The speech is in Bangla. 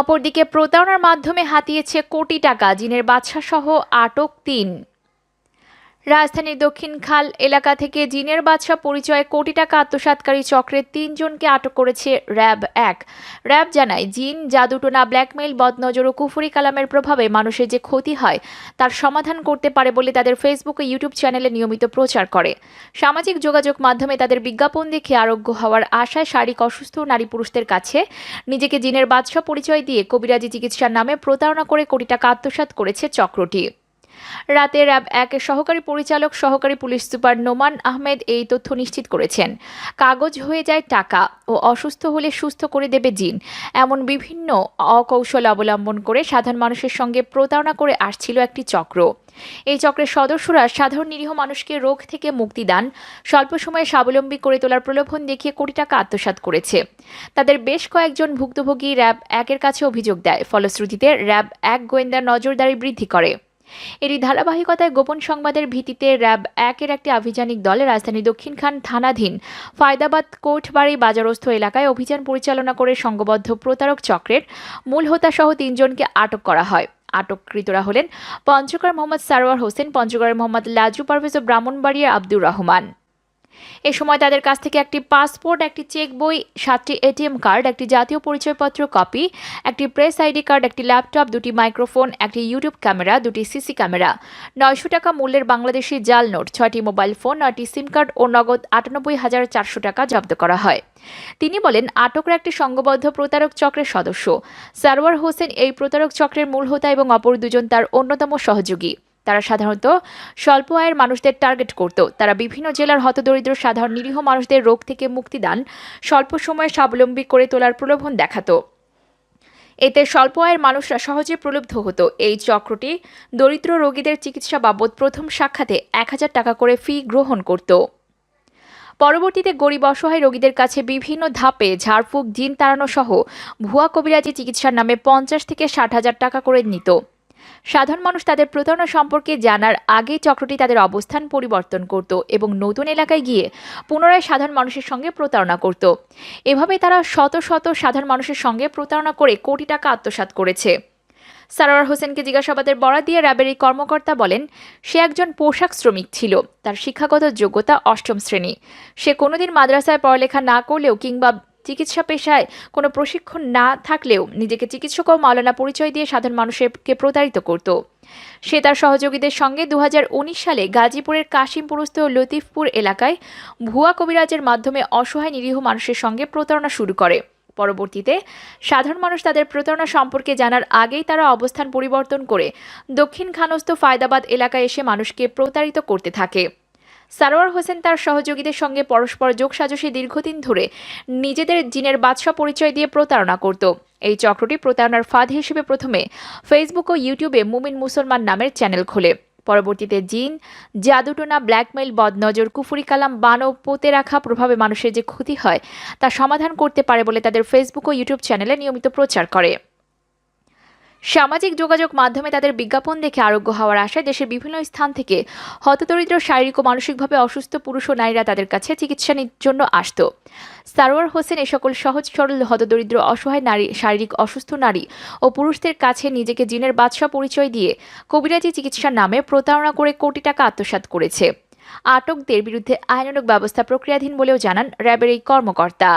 অপরদিকে প্রতারণার মাধ্যমে হাতিয়েছে কোটি টাকা জিনের বাদশাহ সহ আটক তিন। রাজধানীর দক্ষিণ খাল এলাকা থেকে জিনের বাদশা পরিচয়ে কোটি টাকা আত্মসাৎকারী চক্রের তিনজনকে আটক করেছে র্যাব এক। র্যাব জানায়, জিন, জাদুটোনা, ব্ল্যাকমেইল, বদনজর ও কুফুরি কালামের প্রভাবে মানুষের যে ক্ষতি হয়, তার সমাধান করতে পারে বলে তাদের ফেসবুক ও ইউটিউব চ্যানেলে নিয়মিত প্রচার করে। সামাজিক যোগাযোগ মাধ্যমে তাদের বিজ্ঞাপন দেখে আরোগ্য হওয়ার আশায় শারীরিক অসুস্থ নারী পুরুষদের কাছে নিজেকে জিনের বাদশা পরিচয় দিয়ে কবিরাজি চিকিৎসার নামে প্রতারণা করে কোটি টাকা আত্মসাৎ করেছে চক্রটি। রাতে র্যাব একের সহকারী পরিচালক, সহকারী পুলিশ সুপার নোমান আহমেদ এই তথ্য নিশ্চিত করেছেন। কাগজ হয়ে যায় টাকা ও অসুস্থ হলে সুস্থ করে দেবে জিন। এমন বিভিন্ন অকৌশল অবলম্বন করে সাধারণ মানুষের সঙ্গে প্রতারণা করে আসছিল একটি চক্র। এই চক্রের সদস্যরা সাধারণ নিরীহ মানুষকে রোগ থেকে মুক্তি দান, স্বল্প সময়ে স্বাবলম্বী করে তোলার প্রলোভন দেখিয়ে কোটি টাকা আত্মসাৎ করেছে। তাদের বেশ কয়েকজন ভুক্তভোগী র্যাব একের কাছে অভিযোগ দেয়, ফলশ্রুতিতে র্যাব এক গোয়েন্দা নজরদারি বৃদ্ধি করে। এরই ধারাবাহিকতায় গোপন সংবাদের ভিত্তিতে র্যাব একের একটি আভিযানিক দলে রাজধানী দক্ষিণখান থানাধীন ফায়দাবাদ কোর্টবাড়ি বাজারস্থ এলাকায় অভিযান পরিচালনা করে সংঘবদ্ধ প্রতারক চক্রের মূল হোতাসহ তিনজনকে আটক করা হয়। আটককৃতরা হলেন পঞ্চগড় মোহাম্মদ সারোয়ার হোসেন, পঞ্চগড়ের মোহাম্মদ লাজু পারভেজ ও ব্রাহ্মণবাড়িয়ার আব্দুর রহমান। এ সময় তাদের কাছ থেকে একটি পাসপোর্ট, একটি চেক বই, সাতটি এটিএম কার্ড, একটি জাতীয় পরিচয়পত্র কপি, একটি প্রেস আইডি কার্ড, একটি ল্যাপটপ, দুটি মাইক্রোফোন, একটি ইউটিউব ক্যামেরা, দুটি সিসি ক্যামেরা। নয়শো টাকা মূল্যের বাংলাদেশি জাল নোট, ছয়টি মোবাইল ফোন, নয়টি সিম কার্ড ও নগদ আটানব্বই হাজার চারশো টাকা জব্দ করা হয়। তিনি বলেন, আটকরা একটি সংঘবদ্ধ প্রতারক চক্রের সদস্য। সারওয়ার হোসেন এই প্রতারক চক্রের মূল হোতা এবং অপর দুজন তার অন্যতম সহযোগী। তারা সাধারণত স্বল্প আয়ের মানুষদের টার্গেট করত। তারা বিভিন্ন জেলার হতদরিদ্র সাধারণ নিরীহ মানুষদের রোগ থেকে মুক্তি দান, স্বল্প সময়ে স্বাবলম্বী করে তোলার প্রলোভন দেখাতো। এতে স্বল্প আয়ের মানুষরা সহজে প্রলুব্ধ হতো। এই চক্রটি দরিদ্র রোগীদের চিকিৎসা বাবদ প্রথম সাক্ষাতে এক হাজার টাকা করে ফি গ্রহণ করত। পরবর্তীতে গরিব অসহায় রোগীদের কাছে বিভিন্ন ধাপে ঝাড়ফুঁক, জিন তাড়ানো সহ ভুয়া কবিরাজি চিকিৎসার নামে পঞ্চাশ থেকে ষাট হাজার টাকা করে নিত। সাধারণ মানুষ তাদের প্রতারণা সম্পর্কে জানার আগে চক্রটি তাদের অবস্থান পরিবর্তন করত এবং নতুন এলাকায় গিয়ে পুনরায় সাধারণ মানুষের সঙ্গে প্রতারণা করত। এভাবে তারা শত শত সাধারণ মানুষের সঙ্গে প্রতারণা করে কোটি টাকা আত্মসাৎ করেছে। সারোয়ার হোসেনকে জিজ্ঞাসাবাদের বরাদ দিয়ে র্যাবের এই কর্মকর্তা বলেন, সে একজন পোশাক শ্রমিক ছিল। তার শিক্ষাগত যোগ্যতা অষ্টম শ্রেণি। সে কোনোদিন মাদ্রাসায় পড়ালেখা না করলেও কিংবা চিকিৎসা পেশায় কোনো প্রশিক্ষণ না থাকলেও নিজেকে চিকিৎসক ও মাওলানা পরিচয় দিয়ে সাধারণ মানুষকে প্রতারিত করত। সে তার সহযোগীদের সঙ্গে দু হাজার উনিশ সালে গাজীপুরের কাশিমপুরস্থ লতিফপুর এলাকায় ভুয়া কবিরাজের মাধ্যমে অসহায় নিরীহ মানুষের সঙ্গে প্রতারণা শুরু করে। পরবর্তীতে সাধারণ মানুষ তাদের প্রতারণা সম্পর্কে জানার আগেই তারা অবস্থান পরিবর্তন করে দক্ষিণ খানস্থ ফায়দাবাদ এলাকায় এসে মানুষকে প্রতারিত করতে থাকে। সারোয়ার হোসেন তার সহযোগীদের সঙ্গে পরস্পর যোগসাজশে দীর্ঘদিন ধরে নিজেদের জিনের বাদশা পরিচয় দিয়ে প্রতারণা করত। এই চক্রটি প্রতারণার ফাঁদ হিসেবে প্রথমে ফেসবুক ও ইউটিউবে মুমিন মুসলমান নামের চ্যানেল খোলে। পরবর্তীতে জিন, জাদুটোনা, ব্ল্যাকমেইল, বদনজর, কুফুরি কালাম, বান ও পোতে রাখা প্রভাবে মানুষের যে ক্ষতি হয় তা সমাধান করতে পারে বলে তাদের ফেসবুক ও ইউটিউব চ্যানেলে নিয়মিত প্রচার করে। সামাজিক যোগাযোগ মাধ্যমে তাদের বিজ্ঞাপন দেখে আরোগ্য হওয়ার আশায় দেশের বিভিন্ন স্থান থেকে হতদরিদ্র, শারীরিক ও মানসিকভাবে অসুস্থ পুরুষ ও নারীরা তাদের কাছে চিকিৎসার জন্য আসত। সারোয়ার হোসেন এ সকল সহজ, সরল, হতদরিদ্র, অসহায় নারী, শারীরিক অসুস্থ নারী ও পুরুষদের কাছে নিজেকে জিনের বাদশাহ পরিচয় দিয়ে কবিরাজি চিকিৎসার নামে প্রতারণা করে কোটি টাকা আত্মসাৎ করেছে। আটকদের বিরুদ্ধে আইনানুগ ব্যবস্থা প্রক্রিয়াধীন বলেও জানান র্যাবের এই কর্মকর্তা।